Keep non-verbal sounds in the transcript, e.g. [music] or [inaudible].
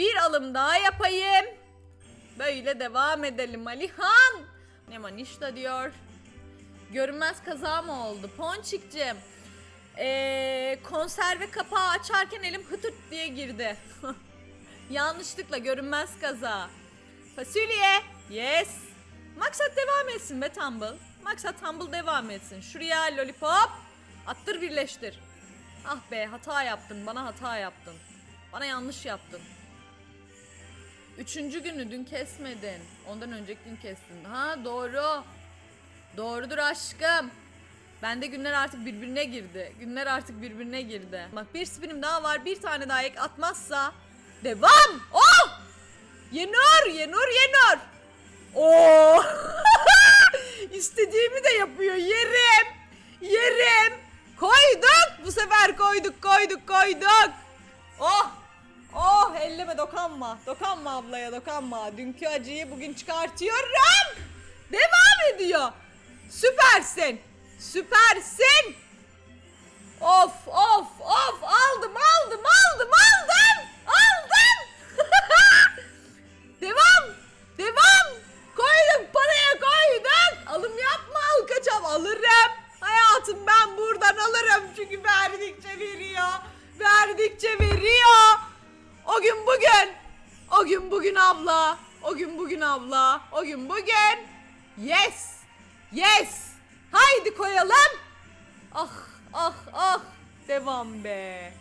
Bir alım daha yapayım. Böyle devam edelim Alihan. Ne manişta diyor. Görünmez kaza mı oldu? Ponçik'cim. Ee, konserve kapağı açarken elim hıtırt diye girdi. [laughs] Yanlışlıkla görünmez kaza. Fasulye. Yes. Maksat devam etsin be Tumble. Maksat Tumble devam etsin. Şuraya lollipop. Attır birleştir. Ah be hata yaptın. Bana hata yaptın. Bana yanlış yaptın. Üçüncü günü dün kesmedin. Ondan önceki gün kestin. Ha doğru. Doğrudur aşkım. Bende günler artık birbirine girdi. Günler artık birbirine girdi. Bak bir spinim daha var. Bir tane daha ek atmazsa devam. Oh! Yenur, Yenur, Yenur. Oo! [laughs] İstediğimi de yapıyor. Yerim. Yerim. Koyduk. Bu sefer koyduk, koyduk, koyduk. Elleme dokanma. Dokanma ablaya dokanma. Dünkü acıyı bugün çıkartıyorum. Devam ediyor. Süpersin. Süpersin. Of of of aldım aldım aldım aldım. Aldım. [laughs] devam. Devam. Koyduk paraya koyduk. Alım yapma al kaçam alırım. Hayatım ben buradan alırım çünkü verdikçe veriyor. Verdikçe veriyor. Bugün. O gün bugün abla. O gün bugün abla. O gün bugün. Yes. Yes. Haydi koyalım. Ah ah ah. Devam be.